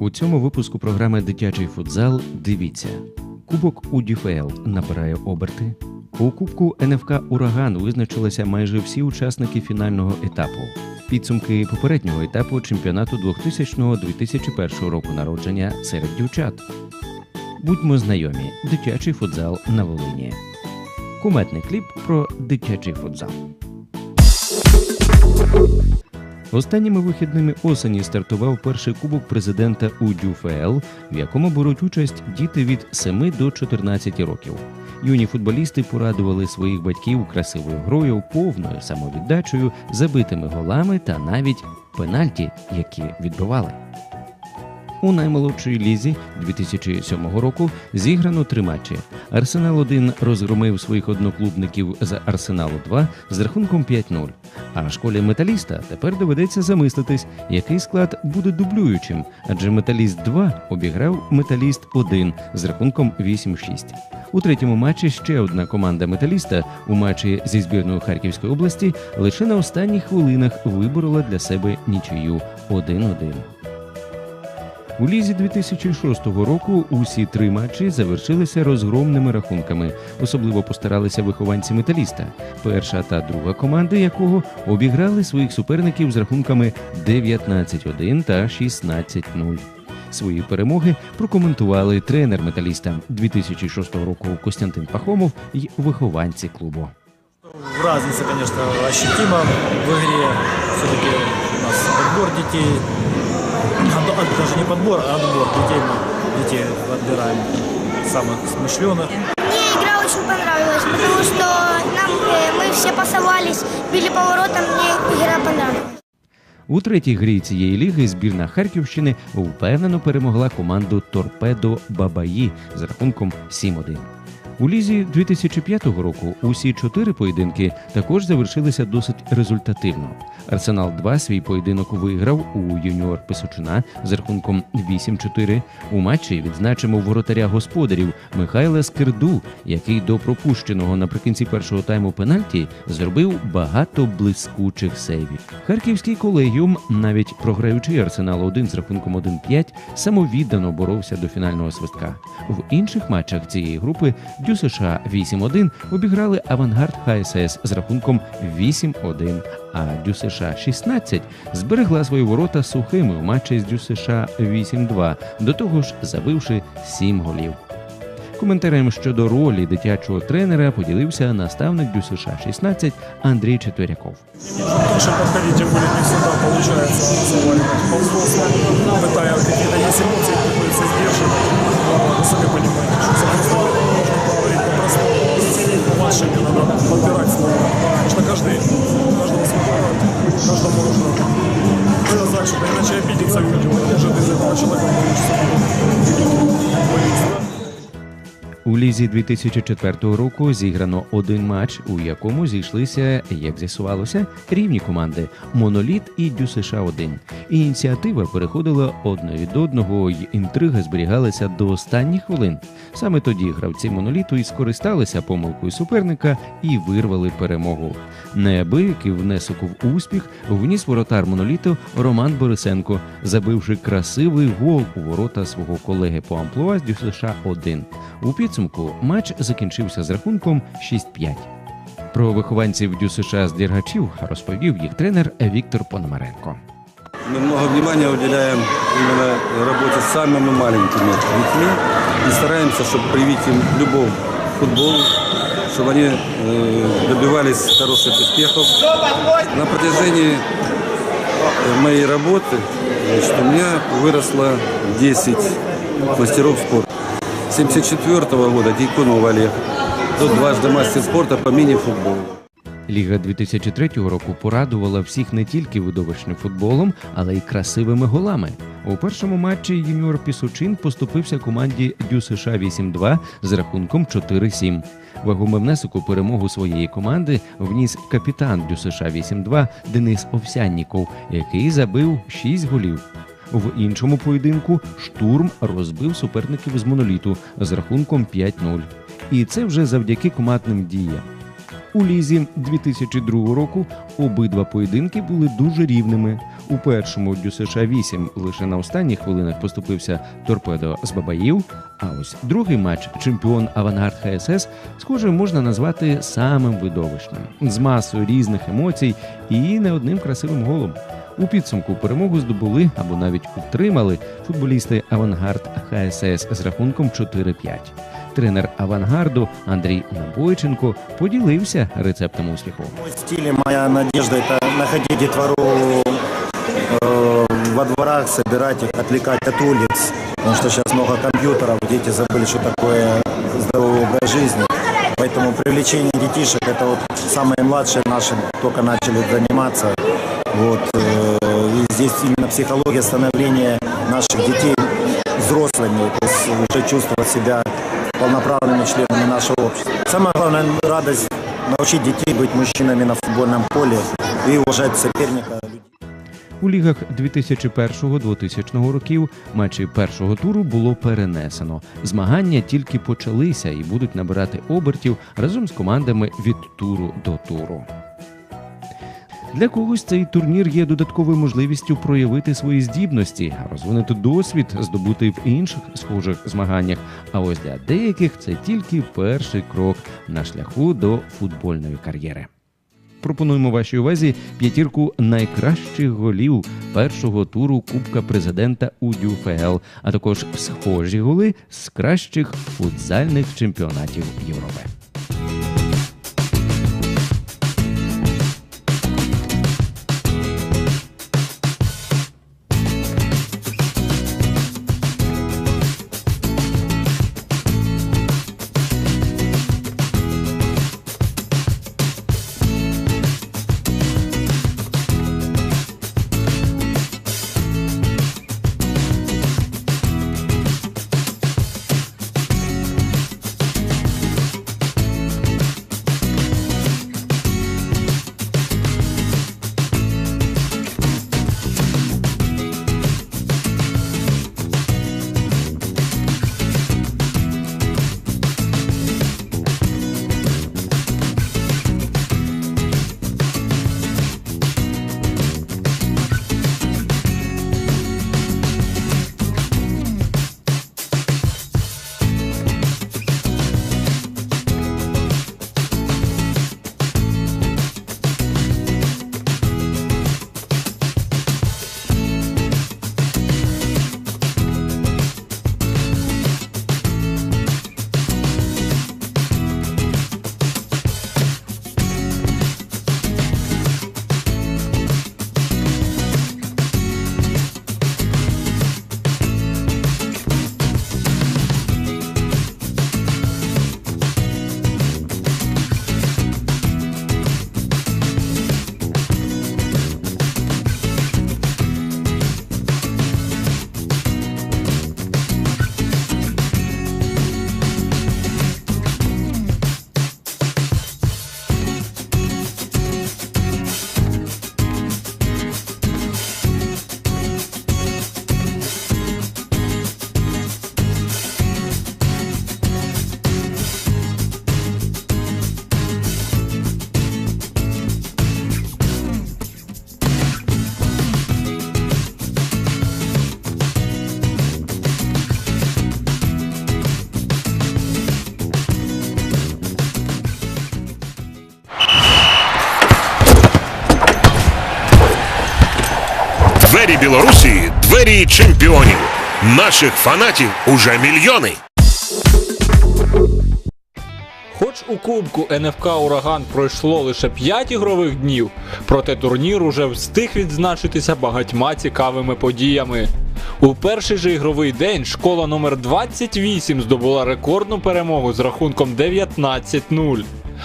У цьому випуску програми Дитячий футзал дивіться. Кубок УДФЛ набирає оберти. У Кубку НФК Ураган визначилися майже всі учасники фінального етапу. Підсумки попереднього етапу чемпіонату 2000-2001 року народження серед дівчат. Будьмо знайомі. Дитячий футзал на Волині. Куметний кліп про дитячий футзал. Останніми вихідними осені стартував перший кубок президента УДЮФЛ, в якому беруть участь діти від 7 до 14 років. Юні футболісти порадували своїх батьків красивою грою, повною самовіддачею, забитими голами та навіть пенальті, які відбивали. У наймолодшій лізі 2007 року зіграно три матчі. Арсенал 1 розгромив своїх одноклубників з Арсеналу 2 з рахунком 5-0. А школі металіста тепер доведеться замислитись, який склад буде дублюючим, адже металіст 2 обіграв металіст 1 з рахунком 8-6. У третьому матчі ще одна команда металіста у матчі зі збірною Харківської області лише на останніх хвилинах виборола для себе нічию 1-1. У лізі 2006 року усі три матчі завершилися розгромними рахунками. Особливо постаралися вихованці металіста, перша та друга команди якого обіграли своїх суперників з рахунками 19-1 та 16-0. Свої перемоги прокоментували тренер металіста 2006 року Костянтин Пахомов і вихованці клубу. Разница, конечно, ощутима в игре. Все-таки у нас От- от- даже не подбор, а отбор детей. Мы детей отбираем самых смышленых. Мне игра очень понравилась, потому что нам э, мы все пасовались, били поворотом, мне игра понравилась. У третій грі цієї ліги збірна Харківщини впевнено перемогла команду Торпедо Бабаї з рахунком 7-1. У лізі 2005 року усі чотири поєдинки також завершилися досить результативно. Арсенал 2 свій поєдинок виграв у юніор Писочина з рахунком 8-4. У матчі відзначимо воротаря господарів Михайла Скирду, який до пропущеного наприкінці першого тайму пенальті зробив багато блискучих сейвів. Харківський колегіум, навіть програючи Арсенал 1 з рахунком 1-5, самовіддано боровся до фінального свистка. В інших матчах цієї групи Дю США 8-1 обіграли Авангард ХСС з рахунком 8-1, а Дю США 16 зберегла свої ворота сухими у матчі з Дю США 8-2, до того ж забивши 7 голів. Коментарем щодо ролі дитячого тренера поділився наставник Дю США 16 Андрій Четверяков. Лучше подходить, тем более не всегда получается разговаривать по взрослому, пытая какие-то есть эмоции, приходится сдерживать. Вы сами понимаете, что лізі 2004 року зіграно один матч, у якому зійшлися, як з'ясувалося, рівні команди Моноліт і Дю США 1 Ініціатива переходила одне від одного, й інтрига зберігалася до останніх хвилин. Саме тоді гравці моноліту і скористалися помилкою суперника і вирвали перемогу. Неабиякий внесок в успіх вніс воротар моноліту Роман Борисенко, забивши красивий гол у ворота свого колеги по амплуа з Дю США 1 У підсумку матч закінчився з рахунком 6-5. Про вихованців Дю США з Дергачів розповів їх тренер Віктор Пономаренко. Мы много внимания уделяем именно работе с самыми маленькими детьми и стараемся, чтобы привить им любовь к футболу, чтобы они э, добивались хороших успехов. На протяжении э, моей работы значит, у меня выросло 10 мастеров спорта. С 1974 года Дьяконов Олег, тот дважды мастер спорта по мини-футболу. Ліга 2003 року порадувала всіх не тільки видовищним футболом, але й красивими голами. У першому матчі юніор Пісучин поступився команді Дю США 8-2 з рахунком 4-7. Вагомий внесок у перемогу своєї команди вніс капітан Дю США 8-2 Денис Овсянніков, який забив 6 голів. В іншому поєдинку штурм розбив суперників з моноліту з рахунком 5-0. І це вже завдяки командним діям. У лізі 2002 року обидва поєдинки були дуже рівними. У першому Дю США 8 лише на останніх хвилинах поступився торпедо з Бабаїв. А ось другий матч чемпіон Авангард ХСС, схоже, можна назвати самим видовищним з масою різних емоцій і не одним красивим голом. У підсумку перемогу здобули або навіть утримали футболісти Авангард ХСС з рахунком 4-5. Тренер авангарду Андрій Набойченко поділився рецептом успіху. Мой стиль и моя надежда – это находить детвору э, во дворах, собирать их, отвлекать от улиц. Потому что сейчас много компьютеров, дети забыли, что такое здоровый образ жизни. Поэтому привлечение детишек – это вот самые младшие наши только начали заниматься. Вот, э, и здесь именно психология становления наших детей взрослыми, то есть уже чувствовать себя полноправными членами нашего общества. Самое главное – радость научить детей быть мужчинами на футбольном поле и уважать соперника. У лігах 2001-2000 років матчі першого туру було перенесено. Змагання тільки почалися і будуть набирати обертів разом з командами від туру до туру. Для когось цей турнір є додатковою можливістю проявити свої здібності, розвинути досвід, здобутий в інших схожих змаганнях. А ось для деяких це тільки перший крок на шляху до футбольної кар'єри. Пропонуємо вашій увазі п'ятірку найкращих голів першого туру Кубка президента у ДЮФЛ, а також схожі голи з кращих футзальних чемпіонатів Європи. Наших фанатів уже мільйони. Хоч у Кубку НФК Ураган пройшло лише 5 ігрових днів, проте турнір уже встиг відзначитися багатьма цікавими подіями. У перший же ігровий день школа номер 28 здобула рекордну перемогу з рахунком 19-0.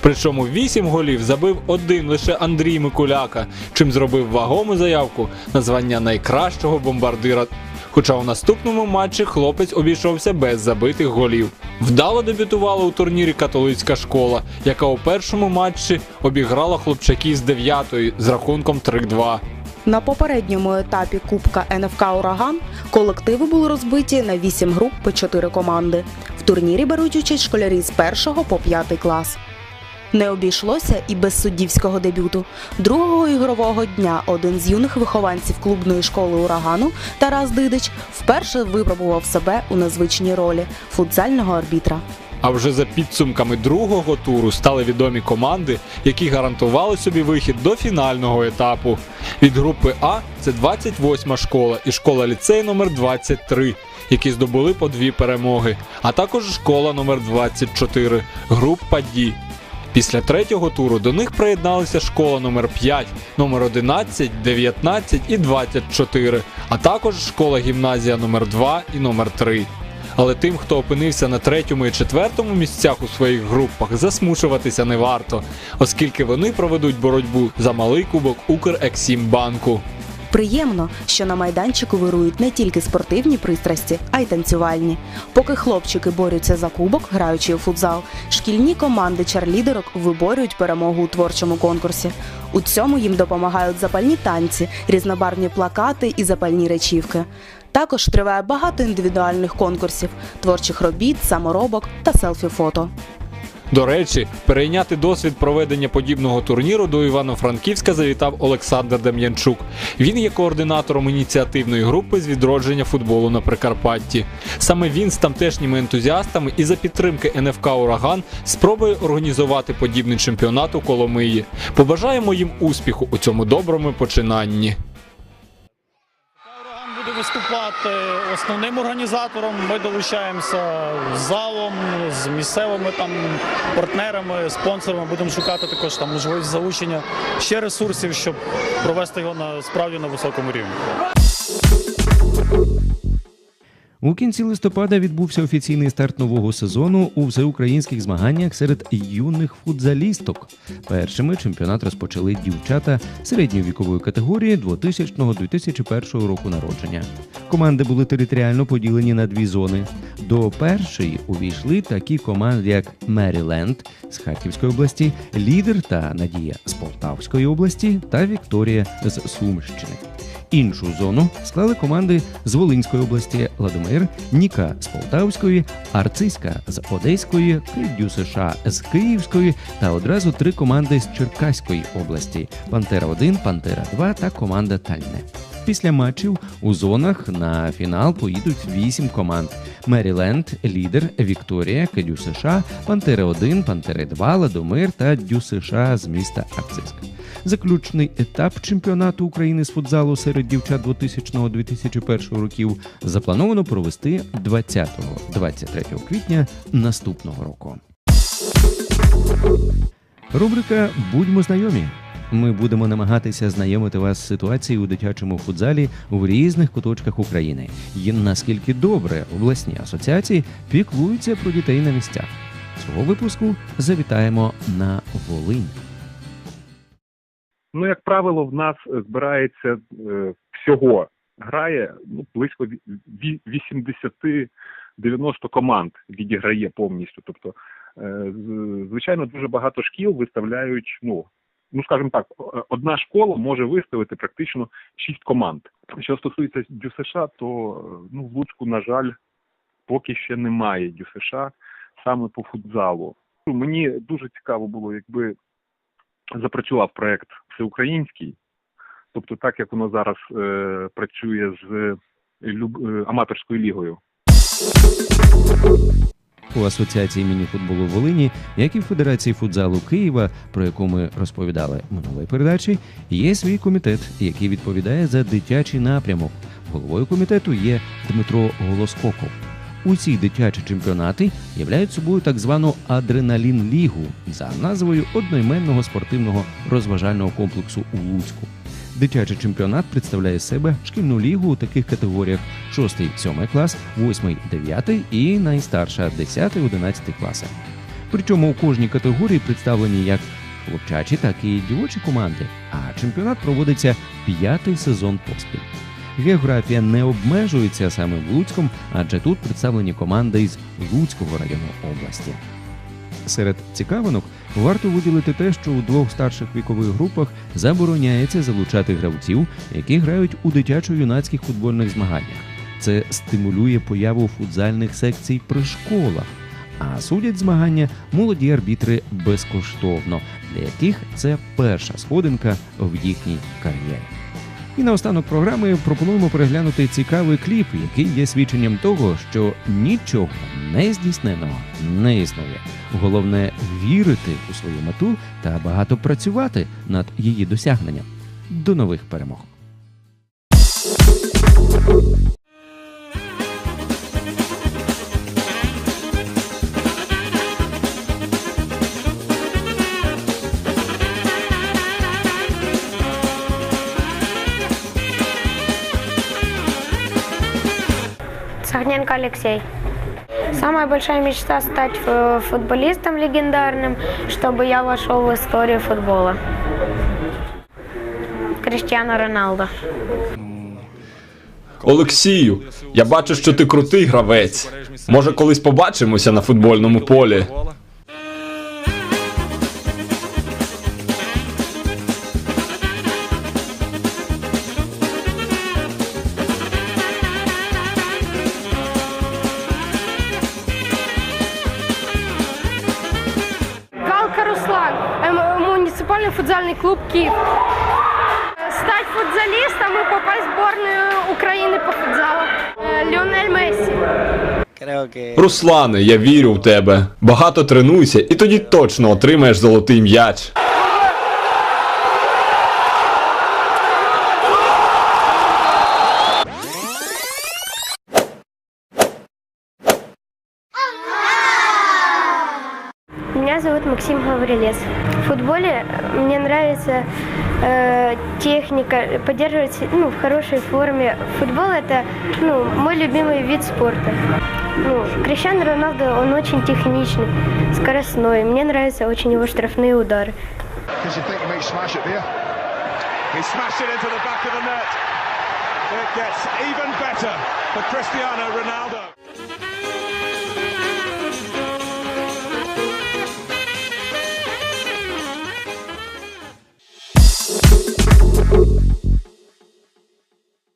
Причому 8 голів забив один лише Андрій Микуляка, чим зробив вагому заявку на звання найкращого бомбардира. Хоча у наступному матчі хлопець обійшовся без забитих голів. Вдало дебютувала у турнірі католицька школа, яка у першому матчі обіграла хлопчаків з 9 з рахунком 3-2. На попередньому етапі Кубка НФК Ураган колективи були розбиті на 8 груп по 4 команди. В турнірі беруть участь школярі з 1 по 5 клас. Не обійшлося і без суддівського дебюту. Другого ігрового дня один з юних вихованців клубної школи урагану Тарас Дидич вперше випробував себе у незвичній ролі футзального арбітра. А вже за підсумками другого туру стали відомі команди, які гарантували собі вихід до фінального етапу. Від групи А це 28 школа і школа ліцей номер 23 які здобули по дві перемоги, а також школа номер 24 група Ді. Після третього туру до них приєдналися школа номер 5, номер 11, 19 і 24, а також школа гімназія номер 2 і номер 3. Але тим, хто опинився на третьому і четвертому місцях у своїх групах, засмучуватися не варто, оскільки вони проведуть боротьбу за малий кубок Укрексімбанку. Приємно, що на майданчику вирують не тільки спортивні пристрасті, а й танцювальні. Поки хлопчики борються за кубок, граючи у футзал, шкільні команди чарлідерок виборюють перемогу у творчому конкурсі. У цьому їм допомагають запальні танці, різнобарвні плакати і запальні речівки. Також триває багато індивідуальних конкурсів, творчих робіт, саморобок та селфі-фото. До речі, перейняти досвід проведення подібного турніру до Івано-Франківська завітав Олександр Дем'янчук. Він є координатором ініціативної групи з відродження футболу на Прикарпатті. Саме він з тамтешніми ентузіастами і за підтримки НФК Ураган спробує організувати подібний чемпіонат у Коломиї. Побажаємо їм успіху у цьому доброму починанні. Виступати основним організатором. Ми долучаємося залом, з місцевими там партнерами, спонсорами. Будемо шукати також там можливість залучення ще ресурсів, щоб провести його на справді на високому рівні. У кінці листопада відбувся офіційний старт нового сезону у всеукраїнських змаганнях серед юних футзалісток. Першими чемпіонат розпочали дівчата середньої вікової категорії 2000-2001 року народження. Команди були територіально поділені на дві зони. До першої увійшли такі команди, як Меріленд з Харківської області, Лідер та Надія з Полтавської області та Вікторія з Сумщини. Іншу зону склали команди з Волинської області Ладомир, Ніка з Полтавської, Арциська з Одеської, Кидю США з Київської та одразу три команди з Черкаської області: Пантера 1, Пантера 2 та команда Тальне. Після матчів у зонах на фінал поїдуть вісім команд: Меріленд, Лідер, Вікторія, Кидю США, Пантера 1, Пантери 2, Ладомир та Дю США з міста Арциск. Заключний етап чемпіонату України з футзалу серед дівчат 2000-2001 років заплановано провести 20-23 квітня наступного року. Рубрика Будьмо знайомі. Ми будемо намагатися знайомити вас з ситуацією у дитячому футзалі в різних куточках України. І наскільки добре обласні асоціації піклуються про дітей на місцях. Цього випуску завітаємо на Волинь. Ну, як правило, в нас збирається е, всього грає ну, близько ві- ві- 80-90 команд відіграє повністю. Тобто, е, звичайно, дуже багато шкіл виставляють, ну, ну скажімо так, одна школа може виставити практично 6 команд. Що стосується ДЮСШ, то е, ну, в Луцьку, на жаль, поки ще немає ДЮСШ саме по футзалу. Мені дуже цікаво було, якби запрацював проект всеукраїнський, тобто так як воно зараз е, працює з е, люб- е, аматорською лігою. У Асоціації міні-футболу Волині, як і в Федерації футзалу Києва, про яку ми розповідали минулої передачі, є свій комітет, який відповідає за дитячий напрямок. Головою комітету є Дмитро Голоскоков. Усі дитячі чемпіонати являють собою так звану адреналін-лігу за назвою одноіменного спортивного розважального комплексу у Луцьку. Дитячий чемпіонат представляє себе шкільну лігу у таких категоріях: 6-7 клас, 8-9 і найстарша 10-11 класи. Причому у кожній категорії представлені як хлопчачі, так і дівочі команди. А чемпіонат проводиться п'ятий сезон поспіль. Географія не обмежується саме Луцьком, адже тут представлені команди із Луцького району області. Серед цікавинок варто виділити те, що у двох старших вікових групах забороняється залучати гравців, які грають у дитячо-юнацьких футбольних змаганнях. Це стимулює появу футзальних секцій при школах. А судять змагання молоді арбітри безкоштовно, для яких це перша сходинка в їхній кар'єрі. І наостанок програми пропонуємо переглянути цікавий кліп, який є свідченням того, що нічого нездійсненого не існує. Головне вірити у свою мету та багато працювати над її досягненням. До нових перемог! Алексей. Самая большая мечта стать э, футболистом легендарным, чтобы я вошел в историю футбола. Криштиану Роналдо. Олексію, я бачу, що ти крутий гравець. Може, колись побачимося на футбольному полі. муниципальный футзальный клуб Киев. Стать футзалистом и попасть в сборную Украины по футзалу. Э, Лионель Месси. Руслане, я вірю в тебе. Багато тренуйся, і тоді точно отримаєш золотий м'яч. Меня зовут Максим Гаврилец. Футболе мне нравится э, техника, поддерживать ну, в хорошей форме. Футбол это ну, мой любимый вид спорта. Ну, Криштиану Роналдо, он очень техничный, скоростной. Мне нравятся очень его штрафные удары. For Cristiano Ronaldo.